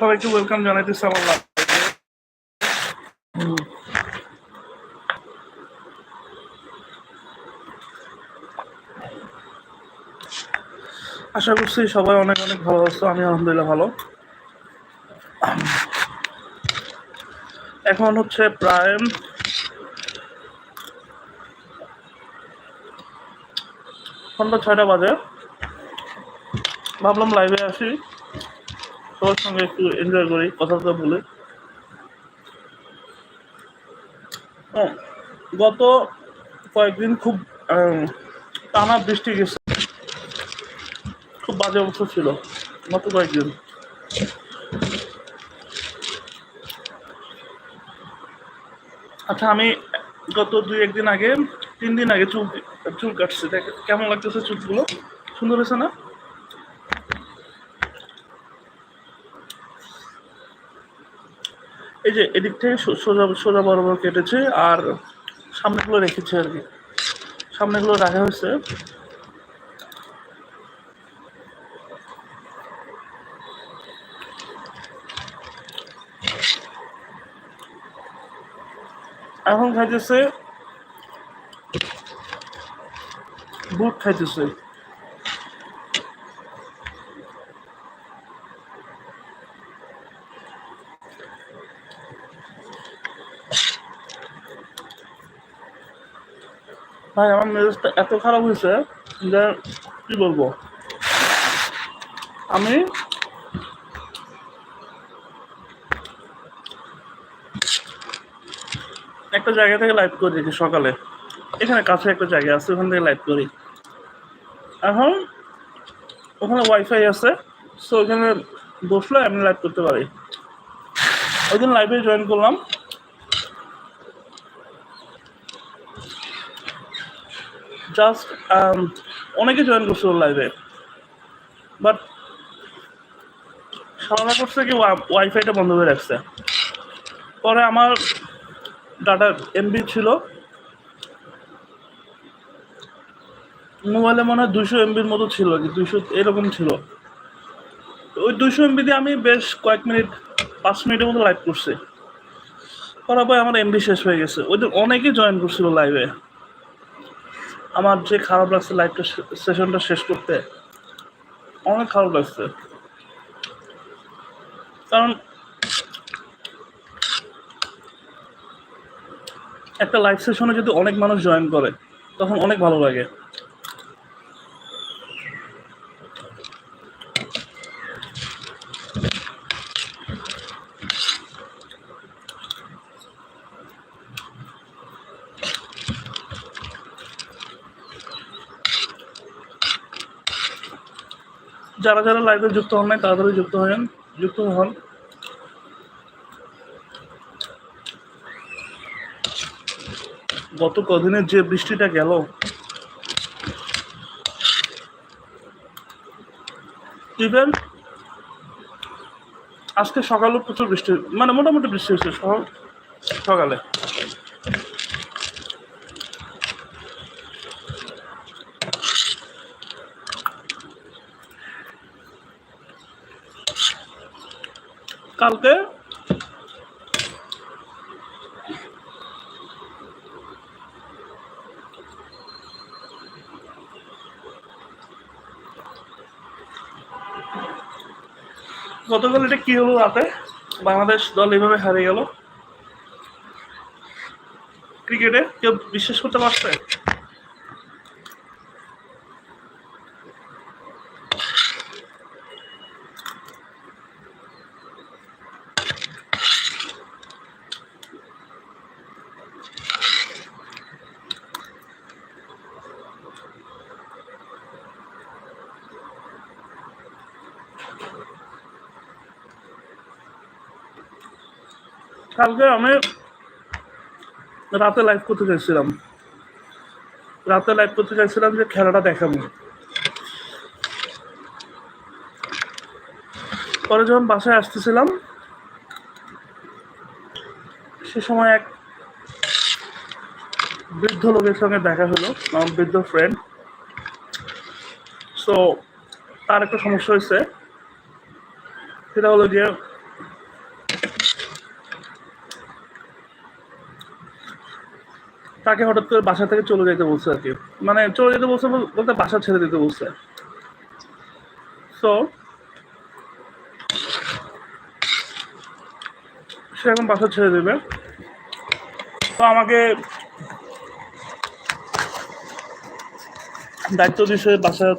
সবাইকে ওয়েলকাম জানাইতেছি আমার আশা করছি সবাই অনেক অনেক ভালো আছো আমি আলহামদুলিল্লাহ ভালো। এখন হচ্ছে প্রায় সন্ধ্যা ছয়টা বাজে। ভাবলাম লাইভে আসি। সবার সঙ্গে একটু এনজয় করি কথা কথা বলে। হ্যাঁ, গত কয়েকদিন খুব টানা বৃষ্টি গেছে। খুব বাজে অবস্থা ছিল গত কয়েকদিন। আচ্ছা আমি গত দুই একদিন আগে তিন দিন আগে চুল চুল কাটছি। দেখ কেমন লাগতেছে চুলগুলো? সুন্দর হয়েছে না? এই যে এদিক থেকে সোজা সোজা বরাবর কেটেছে আর সামনেগুলো রেখেছে আর কি। সামনেগুলো রাখা হয়েছে। এখন খাইতেছে, বুট খাইতেছে। ভাই, আমার মেজাজটা এত খারাপ হয়েছে যে কি বলব? আমি একটা জায়গা থেকে লাইভ করে দেখি সকালে। এখানে কাছে একটা জায়গা আছে, ওখান থেকে লাইভ করি। এখন ওখানে ওয়াইফাই আছে সো ওখানে বসলে আমি লাইভ করতে পারি। ওই দিন লাইভে জয়েন করলাম। জাস্ট অনেকে জয়েন করছিল লাইভে বাট সারা করছে কি ওয়াইফাইটা বন্ধ করে রাখছে। পরে আমার ডাটা এমবি ছিল। মোবাইলে মনে হয় দুশো এমবির মতো ছিল কি দুশো এরকম ছিল। ওই দুশো এমবি দিয়ে আমি বেশ কয়েক মিনিট, পাঁচ মিনিটের মতো লাইভ করছি। করার পরে আমার এমবি শেষ হয়ে গেছে। ওই অনেকেই জয়েন করছিল লাইভে আমার যে খারাপ লাগছে লাইভটা সেশনটা শেষ করতে, অনেক খারাপ লাগছে। কারণ একটা লাইভ সেশনে যদি অনেক মানুষ জয়েন করে, তখন অনেক ভালো লাগে। যারা যারা লাইভে যুক্ত হন নাই, তাড়াতাড়ি যুক্ত হন যুক্ত হন। গত কদিনের যে বৃষ্টিটা গেল ইভেন আজকে সকালেও প্রচুর বৃষ্টি মানে মোটামুটি বৃষ্টি হয়েছে সকাল। কালকে। গতকাল এটা কি হলো রাতে? বাংলাদেশ দল এভাবে হারিয়ে গেল। ক্রিকেটে কেউ বিশ্বাস করতে পারছে? কালকে আমি রাতে লাইভ করতে চাইছিলাম। রাতে লাইভ করতে চাইছিলাম যে খেলাটা দেখাবো। পরে যখন বাসায় আসতেছিলাম, সে সময় এক বৃদ্ধ লোকের সঙ্গে দেখা হলো আমার বৃদ্ধ ফ্রেন্ড সো তার একটা সমস্যা হয়েছে। সেটা হলো যে তাকে হঠাৎ করে বাসা থেকে চলে যেতে বলছে আর কি। মানে চলে যেতে বলছে বল- বলতে বাসা ছেড়ে দিতে বলছে। সো সে এখন বাসা ছেড়ে দেবে। তো আমাকে দায়িত্ব দিছে বাসা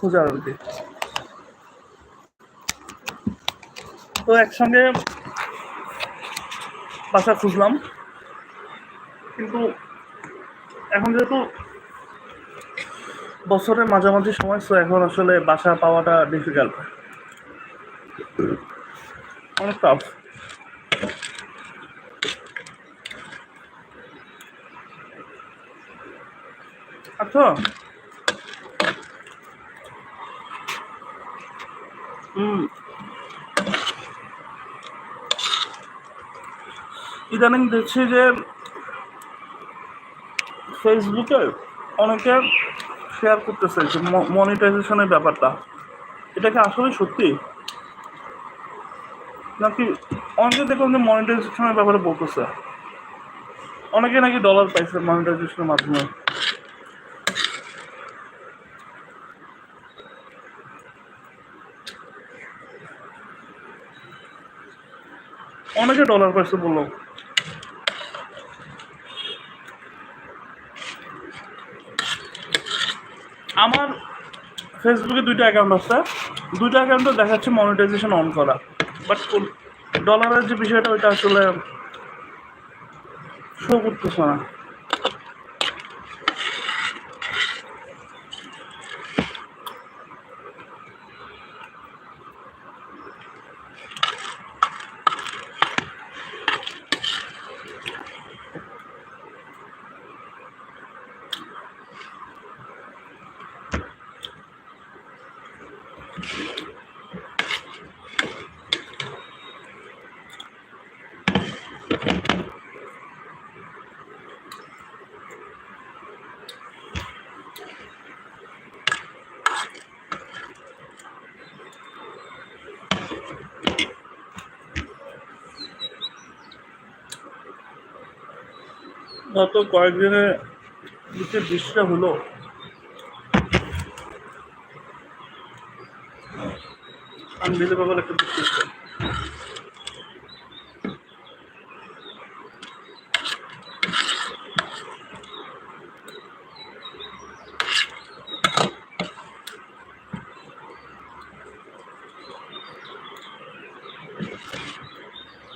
খোঁজার আর কি। তো একসঙ্গে বাসা খুঁজলাম। কিন্তু এখন যেহেতু বছরের মাঝামাঝি সময় তো এখন আসলে বাসা পাওয়াটা ডিফিকাল্ট অনেক টাফ আচ্ছা। ইদানিং দেখছি যে ফেসবুকে অনেকে শেয়ার করতেছে যে মনিটাইজেশনের ব্যাপারটা। এটা কি আসলে সত্যি? নাকি অনেকে দেখলাম যে মনিটাইজেশনের ব্যাপারে বলতেছে। অনেকে নাকি ডলার পাইছে মনিটাইজেশনের মাধ্যমে। অনেকে ডলার পাইছে বলল আমার ফেসবুকে দুইটা অ্যাকাউন্ট আছে। দুইটা অ্যাকাউন্টে দেখাচ্ছে মনিটাইজেশন অন করা। বাট ডলারের যে বিষয়টা, ওইটা আসলে শো করতেছে না। গত কয়েকদিনে যে বৃষ্টিটা হলো আনবিলিভেবল একটা বৃষ্টি হচ্ছে।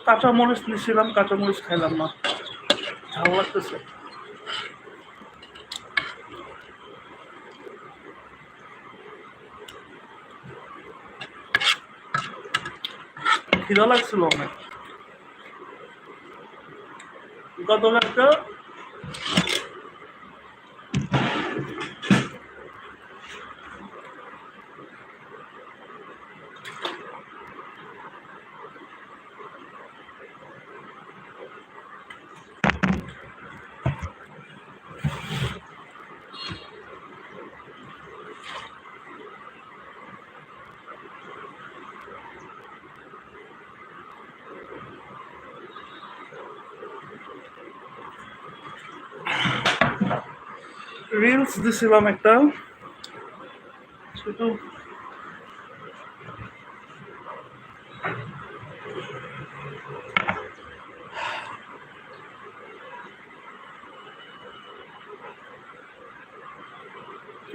কাঁচা মরিচ নিয়েছিলাম কাঁচা মরিচ খাইলাম না ঝাল লাগতেছে খিদা লাগছিল অনেক গতকালকে রিলস দিছিলাম একটা।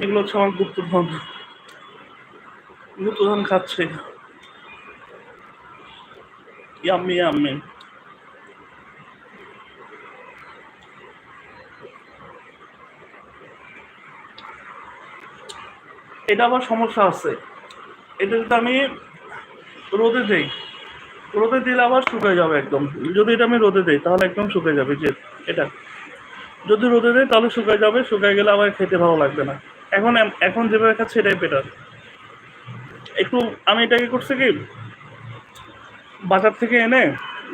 এগুলো হচ্ছে আমার গুপ্তধন। গুপ্তধন খাচ্ছে। Yummy yummy. এটা আবার সমস্যা আছে। এটা যদি আমি রোদে দেই, রোদে দিলে আবার শুকিয়ে যাবে একদম। যদি এটা আমি রোদে দেই, তাহলে একদম শুকিয়ে যাবে যে এটা। যদি রোদে দেয় তাহলে শুকিয়ে যাবে, শুকিয়ে গেলে আবার খেতে ভালো লাগবে না। এখন এখন যেভাবে খাচ্ছে, এটাই বেটার একটু আমি এটাকে করছি কি, বাজার থেকে এনে,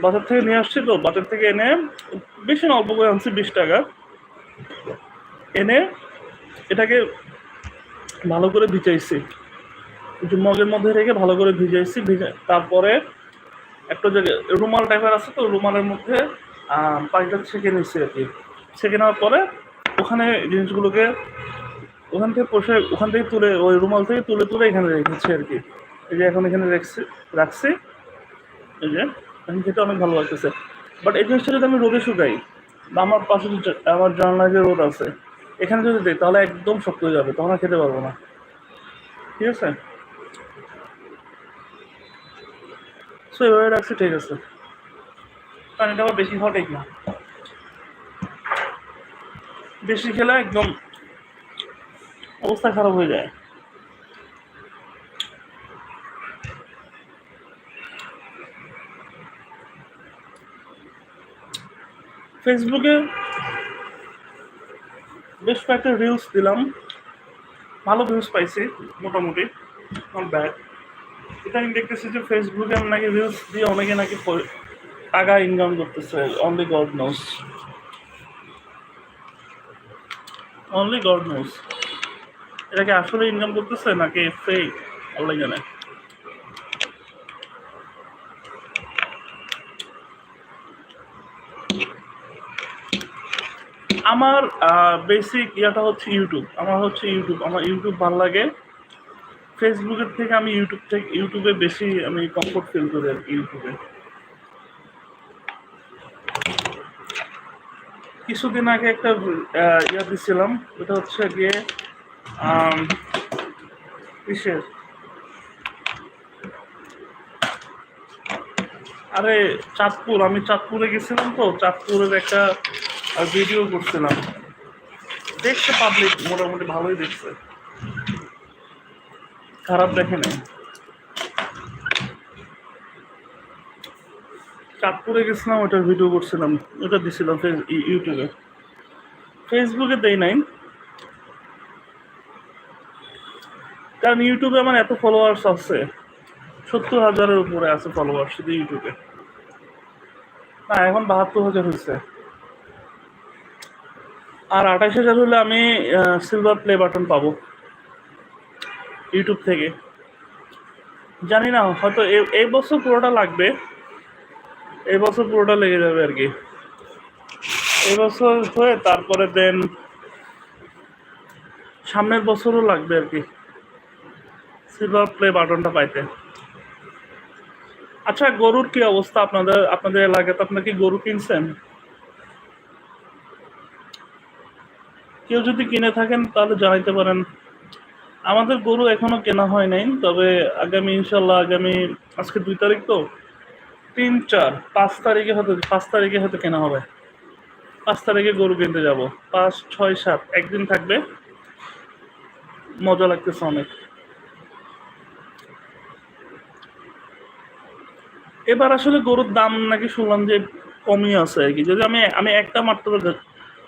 বাজার থেকে নিয়ে আসছি তো, বাজার থেকে এনে বেশি অল্প করে আনছি বিশ টাকা। এনে এটাকে ভালো করে ভিজাইছি। একটু মগের মধ্যে রেখে ভালো করে ভিজাইছি, ভিজে তারপরে একটা জায়গায় রুমাল টাইপের আছে তো, রুমালের মধ্যে পানিটা ছেঁকে নিচ্ছি আর কি। ছেঁকে নেওয়ার পরে ওখানে জিনিসগুলোকে ওখান থেকে বসে ওখান থেকে তুলে, ওই রুমাল থেকে তুলে তুলে এখানে রেখেছি আর কি। এই যে এখন এখানে রাখছি রাখছি। এই যে, এখন খেতে অনেক ভালো লাগতেছে। বাট এই জিনিসটা যদি আমি রোদে শুকাই, আমার পাশে আমার জানলা যে রোদ আছে এখানে যদি দিই, তাহলে একদম শক্ত হয়ে যাবে, তখন খেতে পারব না। ঠিক আছে? সো এভাবে রাখছি, ঠিক আছে। পানিটা আবার বেশি খাওয়া ঠিক না। বেশি খেলে একদম অবস্থা খারাপ হয়ে যায়। ফেসবুকে বেশ কয়েকটা রিলস দিলাম। ভালো ভিউজ পাইছি, মোটামুটি নট ব্যাড এটা আমি দেখতেছি যে ফেসবুকে নাকি রিলস দিয়ে অনেকে নাকি টাকা ইনকাম করতেছে। Only God knows only God knows এটা কি আসলে ইনকাম করতেছে নাকি ফেক আল্লাহ জানে আমার বেসিক ইয়াটা হচ্ছে ইউটিউব আমার হচ্ছে ইউটিউব আমার ইউটিউব ভালো লাগে। ফেসবুকের থেকে আমি ইউটিউব থেকে ইউটিউবে বেশি আমি কমফোর্ট ফিল করি আর ইউটিউবে কিছুদিন আগে একটা ইয়া দিছিলাম। ওটা হচ্ছে গিয়ে কিসের? আরে, চাঁদপুর। আমি চাঁদপুরে গেছিলাম তো। চাঁদপুরের একটা ভিডিও করছিলাম। দেখছে পাবলিক মোটামুটি ভালোই দেখছে। খারাপ দেখে নাই। চাঁদপুরে গেছিলাম, ওটার ভিডিও করছিলাম। ওটা দিছিলাম ইউটিউবে ফেসবুকে দেই নাই। কারণ ইউটিউবে আমার এত ফলোয়ার্স আছে। সত্তর হাজারের উপরে আছে ফলোয়ার্স শুধু ইউটিউবে না, এখন বাহাত্তর হাজার হয়েছে আর আঠাশ হাজার হলে আমি সিলভার প্লে বাটন পাবো। ইউটিউব থেকে। জানি না, হয়তো এই বছর পুরোটা লাগবে। এই বছর পুরোটা লেগে যাবে আর কি। এই বছর হয়ে তারপরে দেন সামনের বছরও লাগবে আর কি। সিলভার প্লে বাটনটা পাইতে। আচ্ছা গরুর কি অবস্থা আপনাদের আপনাদের এলাকাতে? আপনার কি গরু কিনছেন? কেউ যদি কিনে থাকেন, তাহলে জানাইতে পারেন। আমাদের গরু এখনও কেনা হয় নাই, তবে আগামী ইনশাল্লাহ আগামী, আজকে দুই তারিখ তো? তিন, চার, পাঁচ তারিখে হয়তো, পাঁচ তারিখে হয়তো কেনা হবে। পাঁচ তারিখে গরু কিনতে যাব। পাঁচ, ছয়, সাত, একদিন থাকবে। মজা লাগতেছে অনেক। এবার আসলে গরুর দাম নাকি শুনলাম যে কমই আছে আর কি। যদি আমি আমি একটা মাত্র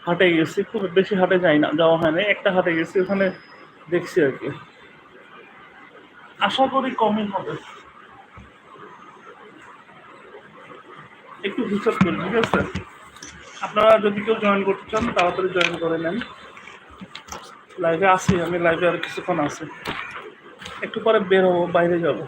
হাটে গেছি, খুব বেশি হাটে যাই না, যাওয়া হয় না একটা হাটে গেছি, ওখানে দেখছি আর কি। আশা করি কমই হবে। একটু হিসাব করি, ঠিক আছে? আপনারা যদি কেউ জয়েন করতে চান, তাড়াতাড়ি জয়েন করে নেন। লাইভে আসি আমি লাইভে আর কিছুক্ষণ আছি। একটু পরে বের হব, বাইরে যাব।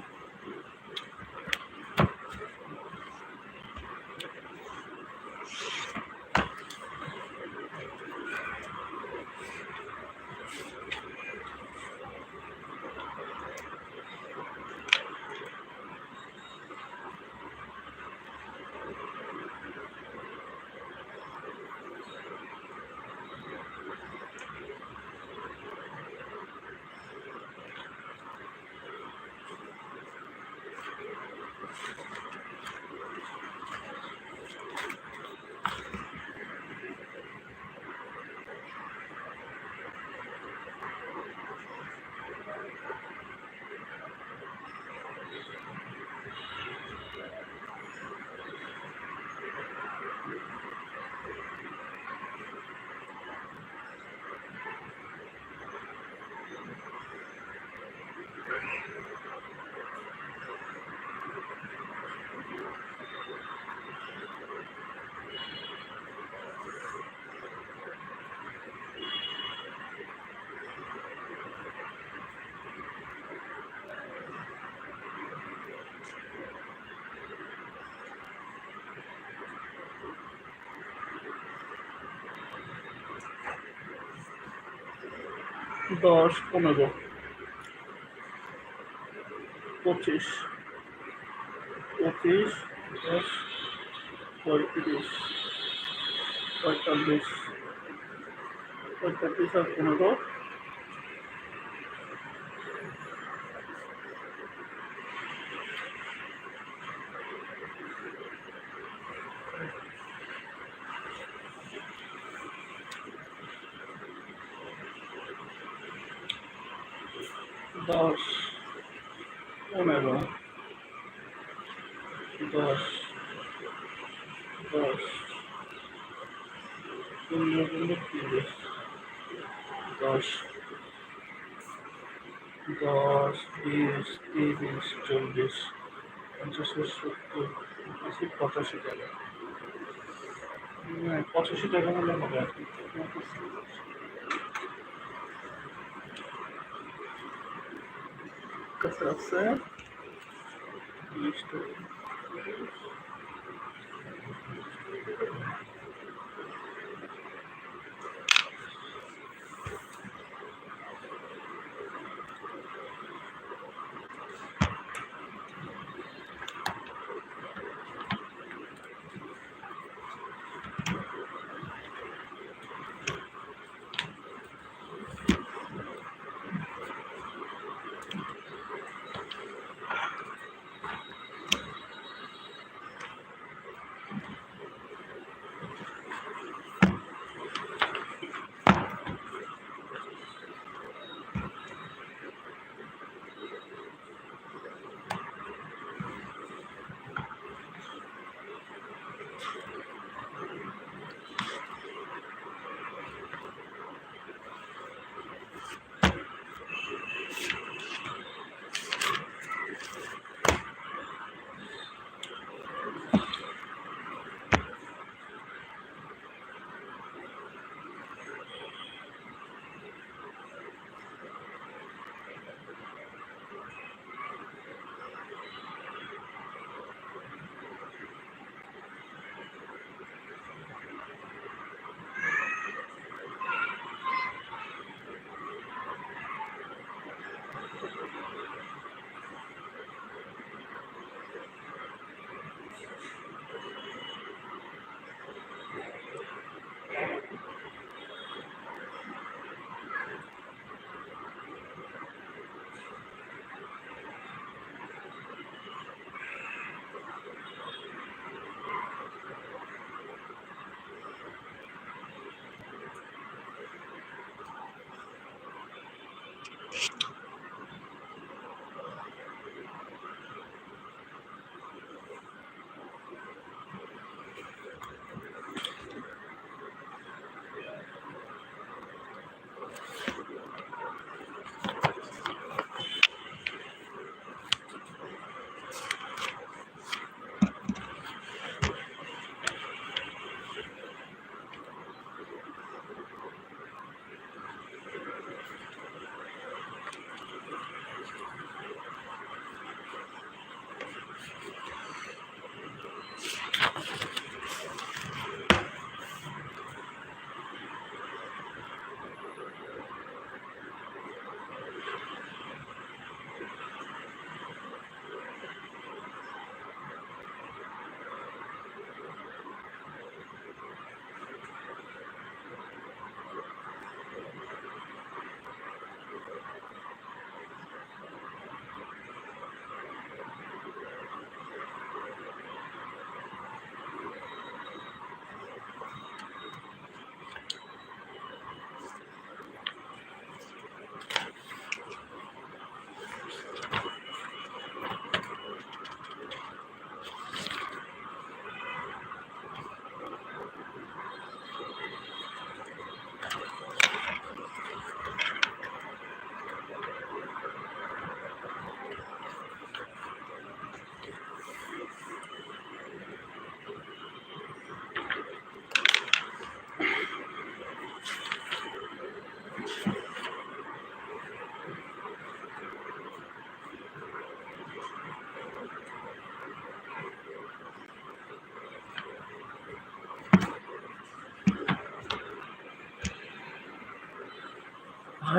দশ পনেরো। পঁচিশ। পঁচিশ দশ পঁয়ত্রিশ। পঁয়তাল্লিশ। পঁয়তাল্লিশ আর পনেরো। দশ পনেরো দশ দশ পনেরো পনেরো তিরিশ দশ দশ বিশ তিরিশ চল্লিশ পঞ্চাশ সত্তর আশি পঁচাশি টাকা। হ্যাঁ, পঁচাশি টাকা হলে হবে আর কি। কাছে আছে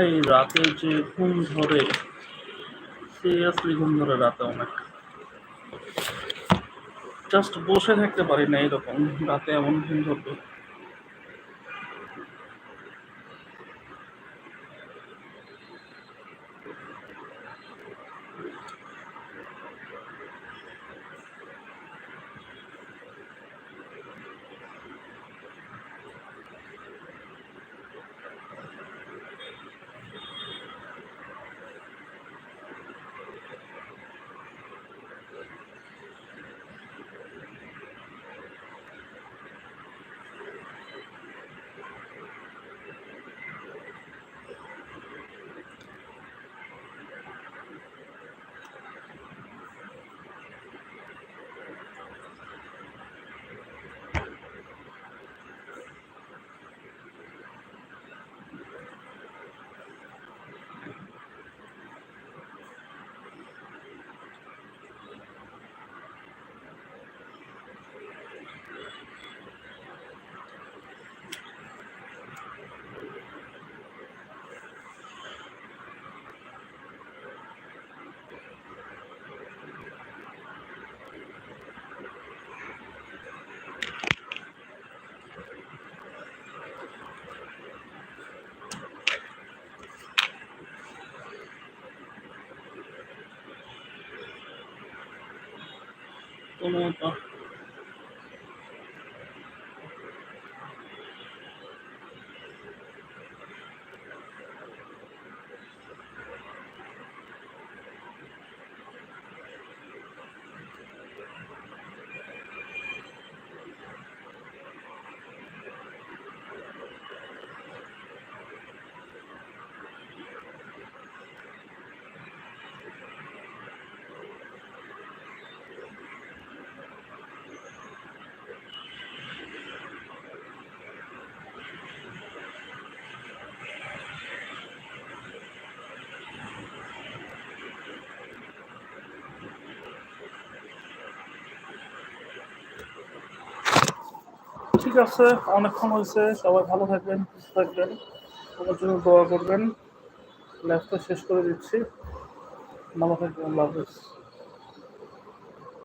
ভাই, রাতে যে ঘুম ধরে সিরিয়াসলি ঘুম ধরে রাতে অনেক। জাস্ট বসে থাকতে পারি না এরকম, রাতে এমন ঘুম ধরবে। কোনো ঠিক আছে, অনেকক্ষণ হয়েছে, সবাই ভালো থাকবেন, সুস্থ থাকবেন আমার জন্য দোয়া করবেন। লাইফটা শেষ করে দিচ্ছি। ভালো থাকবেন, আল্লাহ হাফেজ।